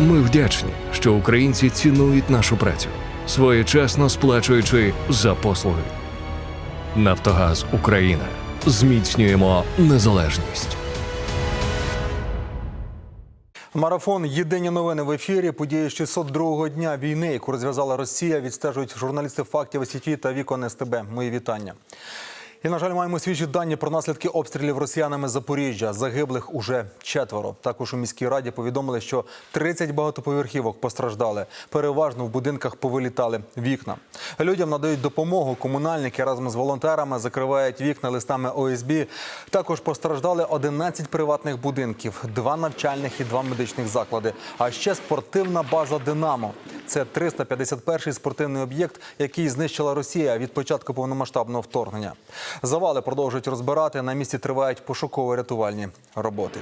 Ми вдячні, що українці цінують нашу працю, своєчасно сплачуючи за послуги. Нафтогаз Україна. Зміцнюємо незалежність. Марафон Єдині новини в ефірі. Події 602-го дня війни, яку розв'язала Росія, відстежують журналісти фактів СІТІ та вікон СТБ. Мої вітання. І, на жаль, маємо свіжі дані про наслідки обстрілів росіянами Запоріжжя. Загиблих уже четверо. Також у міській раді повідомили, що 30 багатоповерхівок постраждали. Переважно в будинках повилітали вікна. Людям надають допомогу. Комунальники разом з волонтерами закривають вікна листами ОСБ. Також постраждали 11 приватних будинків, два навчальних і два медичних заклади. А ще спортивна база Динамо. Це 351-й спортивний об'єкт, який знищила Росія від початку повномасштабного вторгнення. Завали продовжують розбирати. На місці тривають пошуково-рятувальні роботи.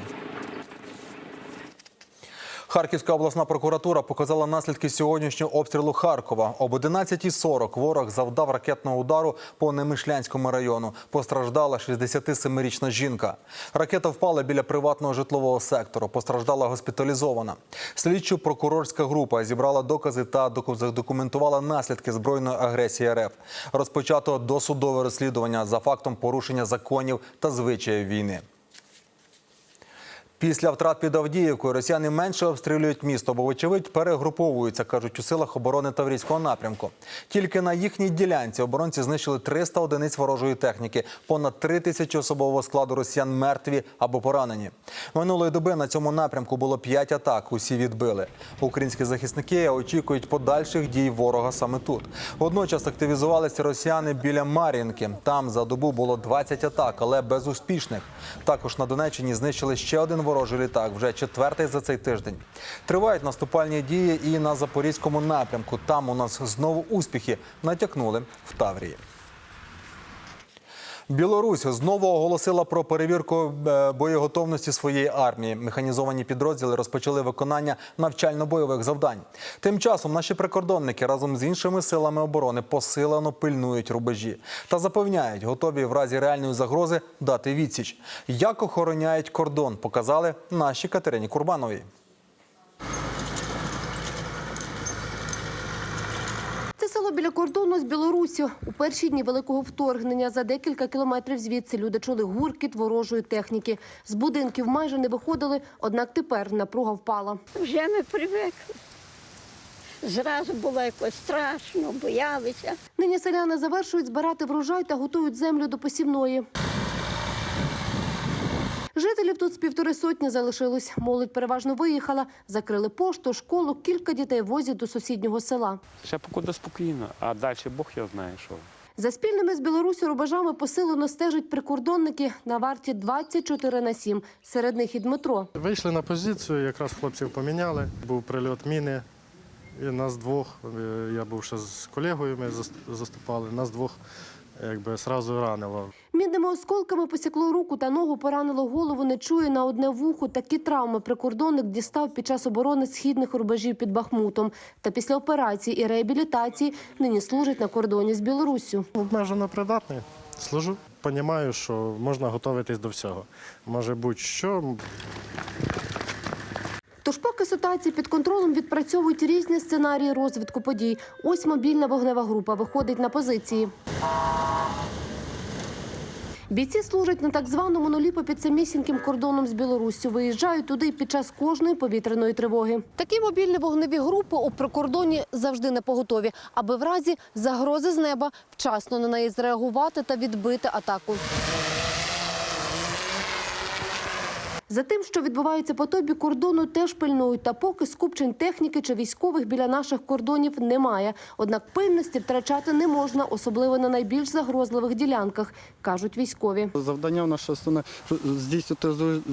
Харківська обласна прокуратура показала наслідки сьогоднішнього обстрілу Харкова. Об 11.40 ворог завдав ракетного удару по Немишлянському району. Постраждала 67-річна жінка. Ракета впала біля приватного житлового сектору. Постраждала госпіталізована. Слідчо-прокурорська група зібрала докази та доку- задокументувала наслідки збройної агресії РФ. Розпочато досудове розслідування за фактом порушення законів та звичаїв війни. Після втрат під Авдіївкою росіяни менше обстрілюють місто, бо, вочевидь, перегруповуються, кажуть у силах оборони Таврійського напрямку. Тільки на їхній ділянці оборонці знищили 300 одиниць ворожої техніки, понад 3 тисячі особового складу росіян мертві або поранені. Минулої доби на цьому напрямку було 5 атак. Усі відбили. Українські захисники очікують подальших дій ворога саме тут. Водночас активізувалися росіяни біля Мар'їнки. Там за добу було 20 атак, але безуспішних. Також на Донеччині знищили ще один ворожий літак, вже четвертий за цей тиждень. Тривають наступальні дії і на запорізькому напрямку. Там у нас знову успіхи натякнули в Таврії. Білорусь знову оголосила про перевірку е, боєготовності своєї армії. Механізовані підрозділи розпочали виконання навчально-бойових завдань. Тим часом наші прикордонники разом з іншими силами оборони посилено пильнують рубежі та запевняють, готові в разі реальної загрози дати відсіч. Як охороняють кордон, показали наші Катерині Курбановій. Це село біля кордону з Білоруссю. У перші дні великого вторгнення за декілька кілометрів звідси люди чули гуркіт ворожої техніки. З будинків майже не виходили, однак тепер напруга впала. Вже ми привикли. Зразу було якось страшно, боялися. Нині селяни завершують збирати врожай та готують землю до посівної. Жителів тут з півтори сотні залишилось. Молодь переважно виїхала, закрили пошту, школу, кілька дітей возять до сусіднього села. Ще покуди спокійно, а далі Бог його знає, що. За спільними з Білорусі рубежами посилено стежать прикордонники на варті 24 на 7. Серед них і Дмитро. Вийшли на позицію, якраз хлопців поміняли. Був прильот міни. І нас двох, е, я був ще з колегою, ми зас- заступали, нас двох якби сразу ранило. Мінними осколками посікло руку та ногу, поранило голову, не чує на одне вухо. Такі травми прикордонник дістав під час оборони східних рубежів під Бахмутом. Та після операції і реабілітації нині служить на кордоні з Білоруссю. Обмежено придатний, служу. Понімаю, що можна готуватись до всього. Може будь-що. Тож, поки ситуація під контролем відпрацьовують різні сценарії розвитку подій. Ось мобільна вогнева група виходить на позиції. Бійці служать на так званому нулі під самісіньким кордоном з Білоруссю. Виїжджають туди під час кожної повітряної тривоги. Такі мобільні вогневі групи у прикордоні завжди на поготові, аби в разі загрози з неба вчасно на неї зреагувати та відбити атаку. За тим, що відбувається по тобі кордону, теж пильнують. Та поки скупчень техніки чи військових біля наших кордонів немає. Однак пильності втрачати не можна, особливо на найбільш загрозливих ділянках, кажуть військові. Завдання в наше основне здійснювати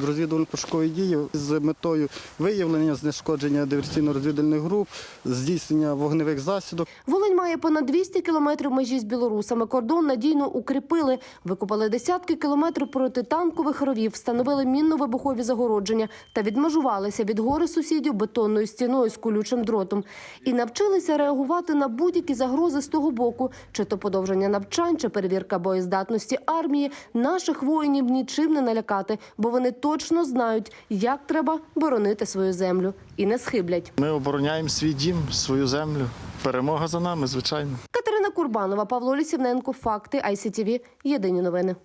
розвідувально-пошукові дії з метою виявлення, знешкодження диверсійно-розвідувальних груп, здійснення вогневих засідок. Волинь має понад 200 кілометрів межі з білорусами. Кордон надійно укріпили, викопали десятки кілометрів протитанкових ровів, встановили мінно-вибухові двоповерхові загородження та відмежувалися від гори сусідів бетонною стіною з колючим дротом і навчилися реагувати на будь-які загрози з того боку, чи то подовження навчань, чи перевірка боєздатності армії. Наших воїнів нічим не налякати, бо вони точно знають, як треба боронити свою землю і не схиблять. Ми обороняємо свій дім, свою землю. Перемога за нами, звичайно. Катерина Курбанова, Павло Лісівненко, Факти, ICTV, Єдині новини.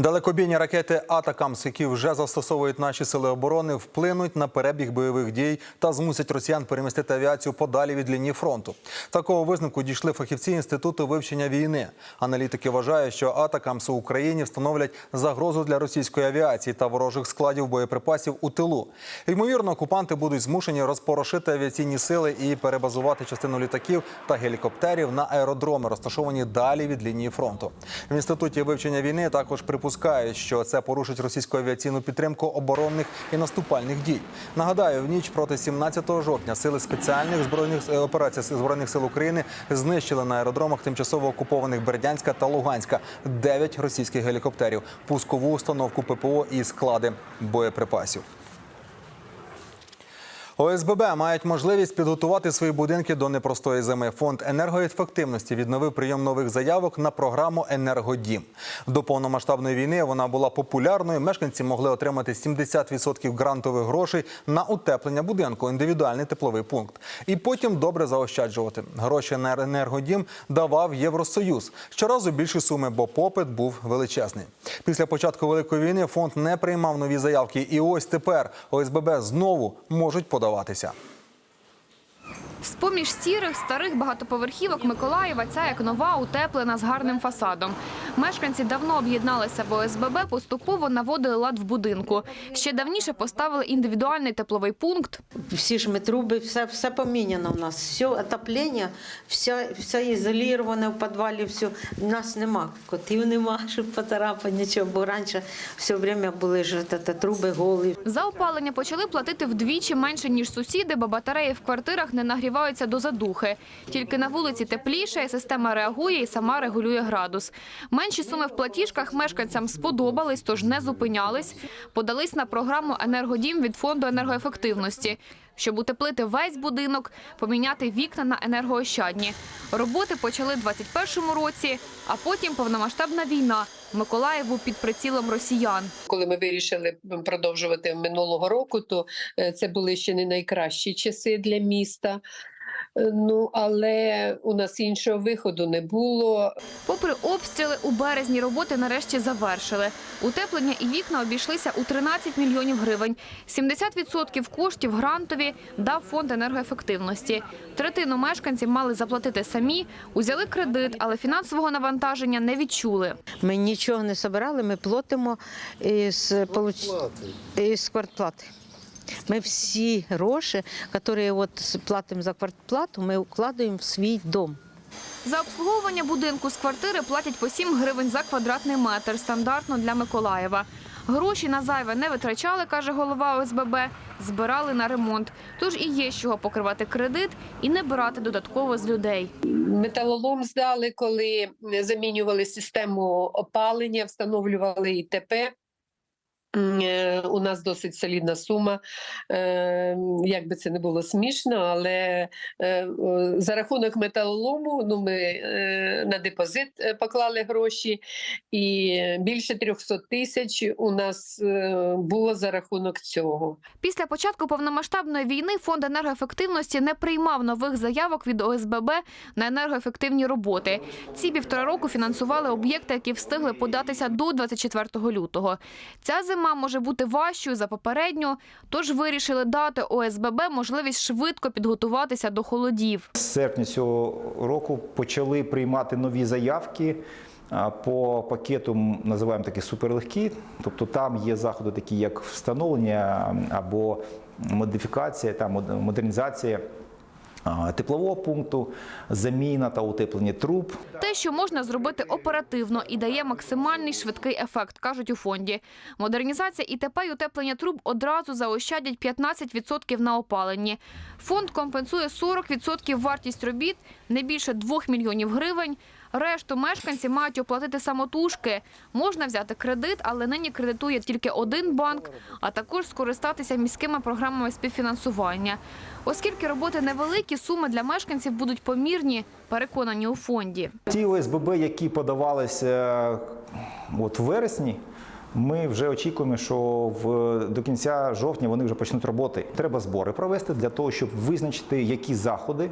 Далекобійні ракети Атакамс, які вже застосовують наші сили оборони, вплинуть на перебіг бойових дій та змусять росіян перемістити авіацію подалі від лінії фронту. Такого висновку дійшли фахівці інституту вивчення війни. Аналітики вважають, що Атакамс у Україні встановлять загрозу для російської авіації та ворожих складів боєприпасів у тилу. Ймовірно, окупанти будуть змушені розпорошити авіаційні сили і перебазувати частину літаків та гелікоптерів на аеродроми, розташовані далі від лінії фронту. В інституті вивчення війни також припускають, що це порушить російську авіаційну підтримку оборонних і наступальних дій. Нагадаю, в ніч проти 17 жовтня сили спеціальних збройних е, операцій збройних сил України знищили на аеродромах тимчасово окупованих Бердянська та Луганська 9 російських гелікоптерів, пускову установку ППО і склади боєприпасів. ОСББ мають можливість підготувати свої будинки до непростої зими. Фонд енергоефективності відновив прийом нових заявок на програму Енергодім. До повномасштабної війни вона була популярною. Мешканці могли отримати 70% грантових грошей на утеплення будинку, індивідуальний тепловий пункт. І потім добре заощаджувати. Гроші на енергодім давав Євросоюз. Щоразу більші суми, бо попит був величезний. Після початку великої війни фонд не приймав нові заявки. І ось тепер ОСББ знову можуть подаватися. З-поміж сірих старих багатоповерхівок Миколаєва ця як нова, утеплена з гарним фасадом. Мешканці давно об'єдналися в ОСББ, поступово наводили лад в будинку. Ще давніше поставили індивідуальний тепловий пункт. Всі ж ми труби, все, все поміняно в нас. Все отоплення, все, все ізоліроване в підвалі, все. У нас нема котів, нема, щоб поцарапати нічого, бо раніше все время були ж та, та, труби голі. За опалення почали платити вдвічі менше, ніж сусіди, бо батареї в квартирах не нагріваються до задухи. Тільки на вулиці тепліше, система реагує і сама регулює градус. Менші суми в платіжках мешканцям сподобались, тож не зупинялись. Подались на програму «Енергодім» від фонду енергоефективності. Щоб утеплити весь будинок, поміняти вікна на енергоощадні. Роботи почали в 21-му році, а потім повномасштабна війна. Миколаїв був під прицілом росіян. Коли ми вирішили продовжувати минулого року, то е, це були ще не найкращі часи для міста. Ну але у нас іншого виходу не було. Попри обстріли, у березні роботи нарешті завершили. Утеплення і вікна обійшлися у 13 мільйонів гривень. 70% коштів грантові дав фонд енергоефективності. Третину мешканців мали заплатити самі, узяли кредит, але фінансового навантаження не відчули. Ми нічого не збирали, ми платимо із, получ... із квартплати. Ми всі гроші, які от платимо за квартплату, ми вкладаємо в свій дом. За обслуговування будинку з квартири платять по 7 гривень за квадратний метр, стандартно для Миколаєва. Гроші на зайве не витрачали, каже голова ОСББ, збирали на ремонт. Тож і є з чого покривати кредит і не брати додатково з людей. Металолом здали, коли замінювали систему опалення, встановлювали ІТП. Е, У нас досить солідна сума, Е, як би це не було смішно, але е, за рахунок металолому ну, ми е, на депозит поклали гроші, і більше 300 тисяч у нас було за рахунок цього. Після початку повномасштабної війни фонд енергоефективності не приймав нових заявок від ОСББ на енергоефективні роботи. Ці півтора року фінансували об'єкти, які встигли податися до 24 лютого. Ця зима може бути важчою за попередню, тож вирішили дати ОСББ можливість швидко підготуватися до холодів. З серпня цього року почали приймати нові заявки по пакету, називаємо такі суперлегкі. Тобто там є заходи, такі як встановлення або модифікація, там модернізація теплового пункту, заміна та утеплення труб. Те, що можна зробити оперативно і дає максимальний швидкий ефект, кажуть у фонді. Модернізація ІТП і утеплення труб одразу заощадять 15% на опаленні. Фонд компенсує 40% вартість робіт, не більше 2 мільйонів гривень. Решту мешканці мають оплатити самотужки. Можна взяти кредит, але нині кредитує тільки один банк, а також скористатися міськими програмами співфінансування. Оскільки роботи невеликі, суми для мешканців будуть помірні, переконані у фонді. Ті ОСББ, які подавалися от в вересні, ми вже очікуємо, що в, до кінця жовтня вони вже почнуть роботи. Треба збори провести для того, щоб визначити, які заходи,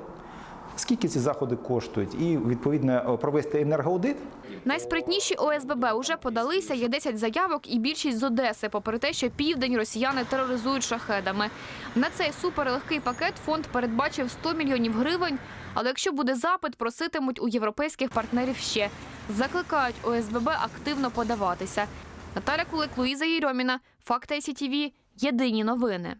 скільки ці заходи коштують, і відповідно провести енергоаудит Найспритніші ОСББ уже подалися, є 10 заявок і більшість з Одеси, попри те, що південь росіяни тероризують шахедами. На цей суперлегкий пакет фонд передбачив 100 мільйонів гривень, але якщо буде запит, проситимуть у європейських партнерів ще. Закликають ОСББ активно подаватися. Наталя Кулик, Луїза Єрьоміна, Факти СІТВ, Єдині новини.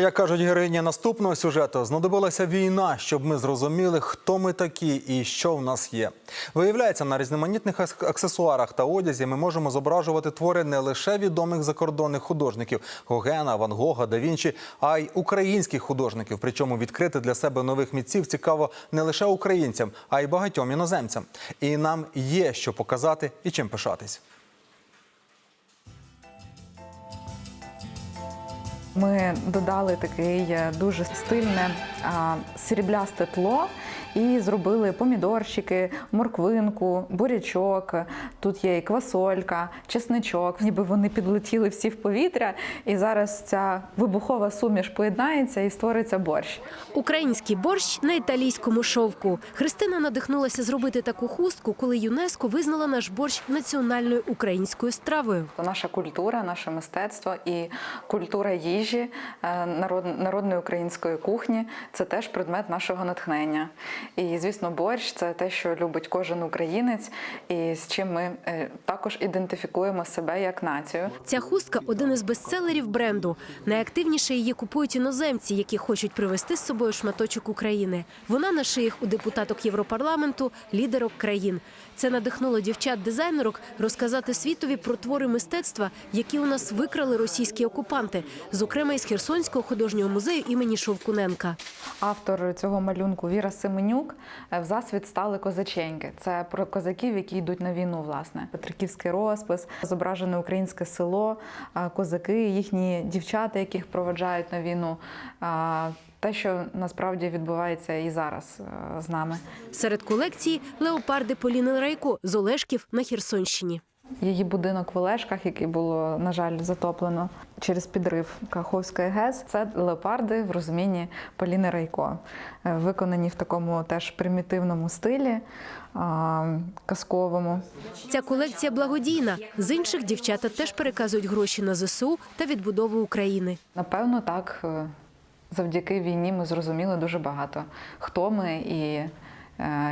Як кажуть героїні наступного сюжету, знадобилася війна, щоб ми зрозуміли, хто ми такі і що в нас є. Виявляється, на різноманітних ак- аксесуарах та одязі ми можемо зображувати твори не лише відомих закордонних художників Гогена, Ван Гога, Да Вінчі, а й українських художників. Причому відкрити для себе нових митців цікаво не лише українцям, а й багатьом іноземцям. І нам є що показати і чим пишатись. Ми додали такий е, дуже стильне сріблясте тло і зробили помідорчики, морквинку, бурячок. Тут є і квасолька, чесничок. Ніби вони підлетіли всі в повітря, і зараз ця вибухова суміш поєднається і створиться борщ. Український борщ на італійському шовку. Христина надихнулася зробити таку хустку, коли ЮНЕСКО визнала наш борщ національною українською стравою. Наша культура, наше мистецтво і культура їжі е, народ- народної української кухні це теж предмет нашого натхнення. І, звісно, борщ це те, що любить кожен українець, і з чим ми е, також ідентифікуємо себе як націю. Ця хустка один із бестселерів бренду. Найактивніше її купують іноземці, які хочуть привезти з собою шматочок України. Вона на шиях у депутаток Європарламенту, лідерок країн. Це надихнуло дівчат-дизайнерок розказати світові про твори мистецтва, які у нас викрали російські окупанти, зокрема із Херсонського художнього музею імені Шовкуненка. Автор цього малюнку Віра Семенюк е, в засвіт стали козаченьки. Це про козаків, які йдуть на війну. Власне, Петриківський розпис, зображене українське село, е, козаки, їхні дівчата, яких проведжають на війну. Е, Те, що насправді відбувається і зараз з нами. Серед колекції леопарди Поліни Райко з Олешків на Херсонщині. Її будинок в Олешках, який було, на жаль, затоплено через підрив Каховської ГЕС, це леопарди в розумінні Поліни Райко, е, виконані в такому теж примітивному стилі, казковому. Ця колекція благодійна. З інших дівчата теж переказують гроші на ЗСУ та відбудову України. Напевно, так е, завдяки війні ми зрозуміли дуже багато, хто ми і е,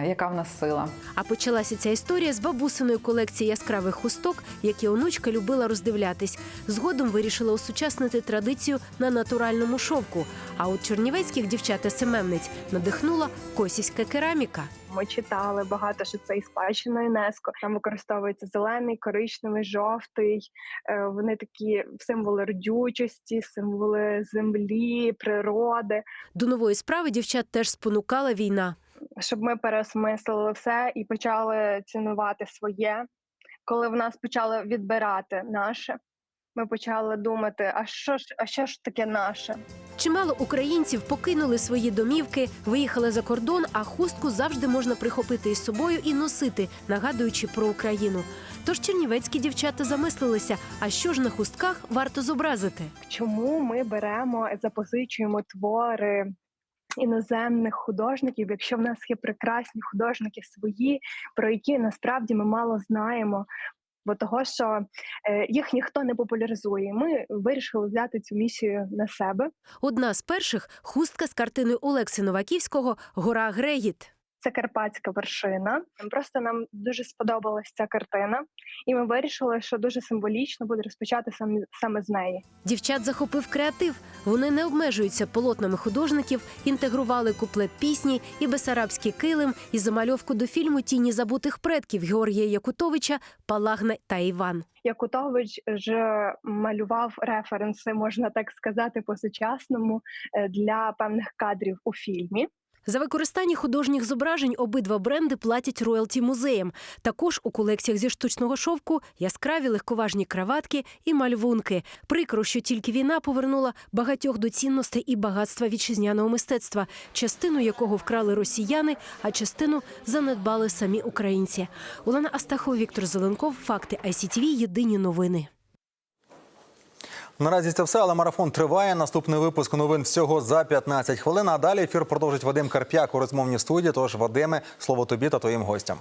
яка в нас сила. А почалася ця історія з бабусиної колекції яскравих хусток, які онучка любила роздивлятись. Згодом вирішила осучаснити традицію на натуральному шовку. А от чернівецьких дівчат та семенниць надихнула косівська кераміка. Ми читали багато, що це і спадщина ЮНЕСКО. Там використовується зелений, коричневий, жовтий. Е, Вони такі символи родючості, символи землі, природи. До нової справи дівчат теж спонукала війна. Щоб ми переосмислили все і почали цінувати своє. Коли в нас почали відбирати наше, ми почали думати: а що ж, а що ж таке наше? Чимало українців покинули свої домівки, виїхали за кордон, а хустку завжди можна прихопити із собою і носити, нагадуючи про Україну. Тож чернівецькі дівчата замислилися, а що ж на хустках варто зобразити? Чому ми беремо, запозичуємо твори іноземних художників, якщо в нас є прекрасні художники свої, про які насправді ми мало знаємо. Бо того, що е, їх ніхто не популяризує. Ми вирішили взяти цю місію на себе. Одна з перших хустка з картини Олекси Новаківського Гора Греїт. Це карпатська вершина. Просто нам дуже сподобалась ця картина, і ми вирішили, що дуже символічно буде розпочати саме, саме з неї. Дівчат захопив креатив. Вони не обмежуються полотнами художників, інтегрували куплет пісні і бесарабський килим і замальовку до фільму Тіні забутих предків Георгія Якутовича Палагна та Іван. Якутович ж малював референси, можна так сказати, по сучасному е, для певних кадрів у фільмі. За використання художніх зображень обидва бренди платять роялті музеям. Також у колекціях зі штучного шовку яскраві легковажні краватки і мальвунки. Прикро, що тільки війна повернула багатьох до цінностей і багатства вітчизняного мистецтва, частину якого вкрали росіяни, а частину занедбали самі українці. Олена Астахова, Віктор Зеленков. Факти ICTV. Єдині новини. Наразі це все, але марафон триває. Наступний випуск новин всього за 15 хвилин. А далі ефір продовжить Вадим Карп'як у розмовній студії. Тож, Вадиме, слово тобі та твоїм гостям.